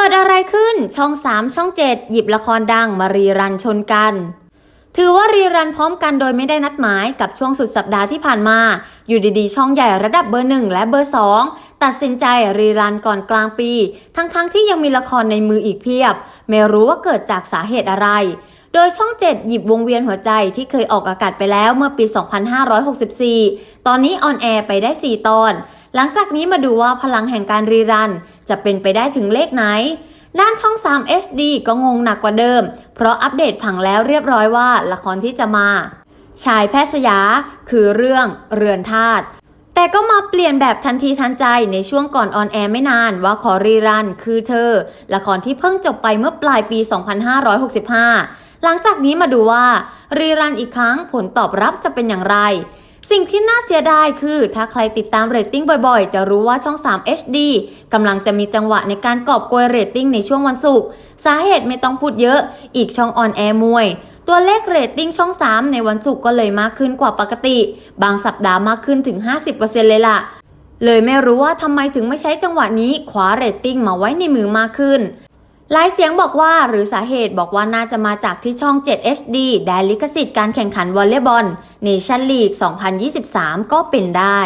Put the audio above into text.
กิดอะไรขึ้นช่อง 3 ช่อง 7 หยิบละครดังมารีรันชนกัน ถือว่ารีรันพร้อมกันโดยไม่ได้นัดหมายกับช่วงสุดสัปดาห์ที่ผ่านมา อยู่ดีๆ ช่องใหญ่ระดับเบอร์หนึ่งและเบอร์สองตัดสินใจรีรันก่อนกลางปี ทั้งๆที่ยังมีละครในมืออีกเพียบ ไม่รู้ว่าเกิดจากสาเหตุอะไร โดยช่อง 7 หยิบวงเวียนหัวใจที่เคยออกอากาศไปแล้วเมื่อปี 2564 ตอนนี้ออนแอร์ไปได้ 4 ตอน หลังจากนี้มาดูว่าพลังแห่งการรีรัน จะเป็นไปได้ถึงเลขไหน ด้านช่อง 3 HD ก็งงหนักกว่าเดิม เพราะอัปเดตผังแล้วเรียบร้อยว่าละครที่จะมา ชายแพทย์สยา คือเรื่องเรือนธาตุแต่ก็มาเปลี่ยนแบบทันทีทันใจในช่วงก่อนออนแอร์ไม่นานว่าขอรีรัน คือเธอ ละครที่เพิ่งจบไปเมื่อปลายปี 2565 หลังจากนี้มาดูว่า รีรันอีกครั้งผลตอบรับจะเป็นอย่างไร สิ่งที่น่าเสียดายคือ ถ้าใครติดตามเรตติ้งบ่อยๆ จะรู้ว่าช่อง 3 HD กำลังจะมีจังหวะในการกอบโกยเรตติ้งในช่วงวันศุกร์สาเหตุไม่ต้องพูดเยอะ อีกช่องออนแอร์มวย ตัวเลขเรตติ้งช่อง 3 ในวันศุกร์ก็เลยมากขึ้นกว่าปกติ บางสัปดาห์มากขึ้นถึง 50%เลยล่ะ เลยไม่รู้ว่าทำไมถึงไม่ใช้จังหวะนี้คว้าเรตติ้งมาไว้ในมือมากขึ้น หลายเสียงบอกว่าหรือสาเหตุบอกว่าน่าจะมาจากที่ช่อง 7 HD ได้ลิขสิทธิ์การแข่งขันวอลเลย์บอลเนชั่นลีก 2023 ก็เป็นได้